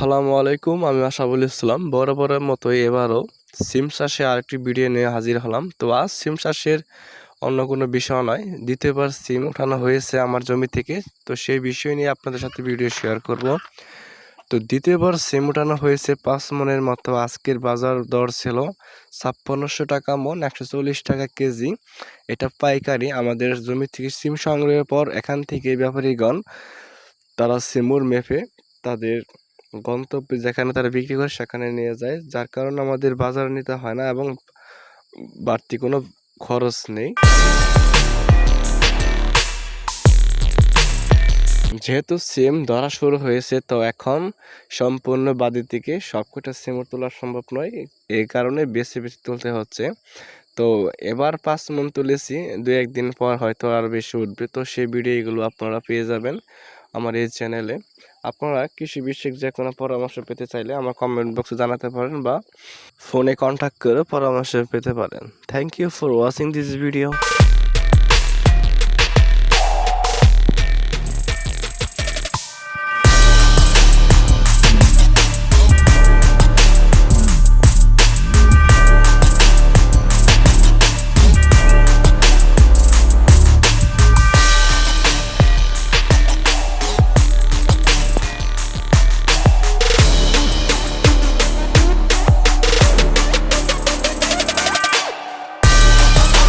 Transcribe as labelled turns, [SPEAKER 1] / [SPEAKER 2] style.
[SPEAKER 1] আসসালামু আলাইকুম, আমি আশাবুল ইসলাম। বরাবরের মতোই এবারও সিম চাষে আরেকটি ভিডিও নিয়ে হাজির হলাম। তো আজ সিম চাষের অন্য কোনো বিষয় নয়, দ্বিতীয়বার সিম ওঠানো হয়েছে আমার জমি থেকে। তো সেই বিষয় নিয়ে আপনাদের সাথে ভিডিও শেয়ার করব। তো দ্বিতীয়বার সিম ওঠানো হয়েছে পাঁচ মনের মতো। আজকের বাজার দর ছিল ছাপ্পান্নশো টাকা মন, একশো চল্লিশ টাকা কেজি। এটা পাইকারি। আমাদের জমি থেকে সিম সংগ্রহের পর এখান থেকে ব্যাপারীগণ, তারা সিমুর মেপে তাদের গন্তব্যে যেখানে তারা বিক্রি করে সেখানে নিয়ে যায়, যার কারণে আমাদের বাজারে নিতে হয় না এবং বাড়তি কোনো খরচ নেই। যেহেতু সিম ধরা শুরু হয়েছে, তো এখন সম্পূর্ণ বাদি থেকে সবকটা সিমও তোলা সম্ভব নয়। এই কারণে বেশি বেশি তুলতে হচ্ছে। তো এবার পাঁচ মন তুলেছি দু একদিন পর হয়তো আর বেশি উঠবে। তো সেই ভিডিওগুলো আপনারা পেয়ে যাবেন। আমার এই চ্যানেলে আপনারা কৃষি বিষয়ক যে কোনো পরামর্শ পেতে চাইলে আমার কমেন্ট বক্সে জানাতে পারেন বা ফোনে কন্ট্যাক্ট করে পরামর্শ পেতে পারেন। Thank you for watching this video